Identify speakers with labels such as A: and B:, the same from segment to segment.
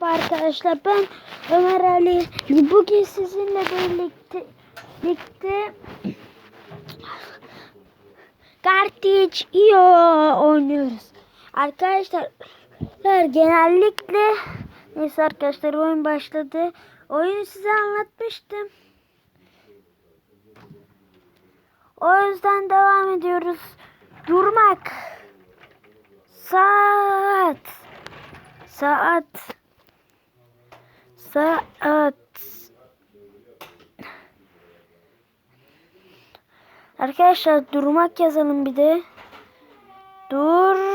A: Merhaba arkadaşlar ben Ömer Ali. Bugün sizinle birlikte birlikte Kartiç iyo oynuyoruz. Arkadaşlar genellikle neyse arkadaşlar oyun başladı. Oyunu size anlatmıştım. O yüzden devam ediyoruz. Durmak. Saat. Saat. Saat. Arkadaşlar durmak yazalım bir de. Durmak.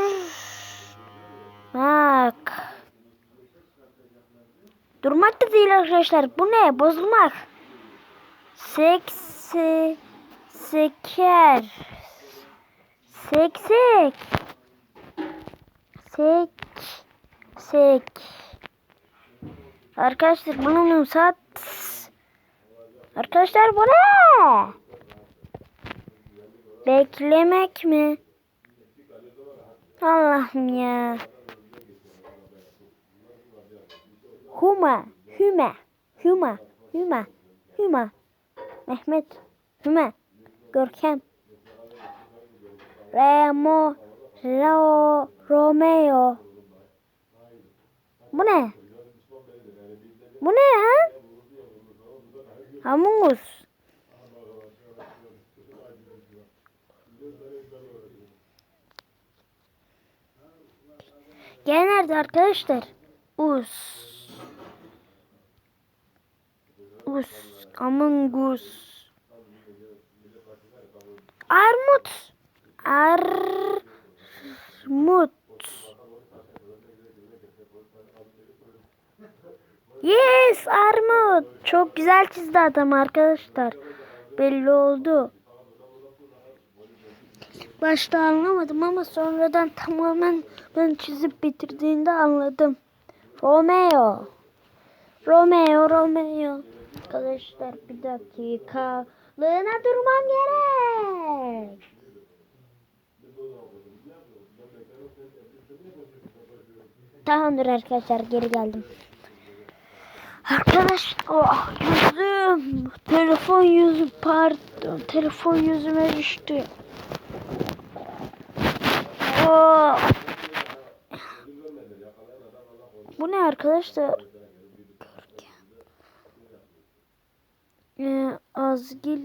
A: Durmak da değil arkadaşlar. Bu ne? Bozulmak. Seksi. Seker. Seksek. Sek. Sek. Arkadaşlar bunun saat. Arkadaşlar bu ne? Beklemek mi? Allah'ım ya. Huma, Hüme, Hüma, Hüma, Hüma. Mehmet, Hüme, Görkem. Remo, Ro, Romeo. Bu ne? Bu ne ha? Hamus. Gel nerede arkadaşlar? Us. Us. Among Us. Armut. Armut. Yes armut. Çok güzel çizdi adam arkadaşlar. Belli oldu. Başta anlamadım ama sonradan tamamen ben çizip bitirdiğinde anladım. Romeo. Romeo, Romeo. Arkadaşlar bir dakika. Lığına durmam gerek. Tamamdır arkadaşlar geri geldim. Arkadaş oh, yüzüm telefon yüzü pardon telefon yüzüme düştü. Oh. Bu ne arkadaşlar? Ee, Azgil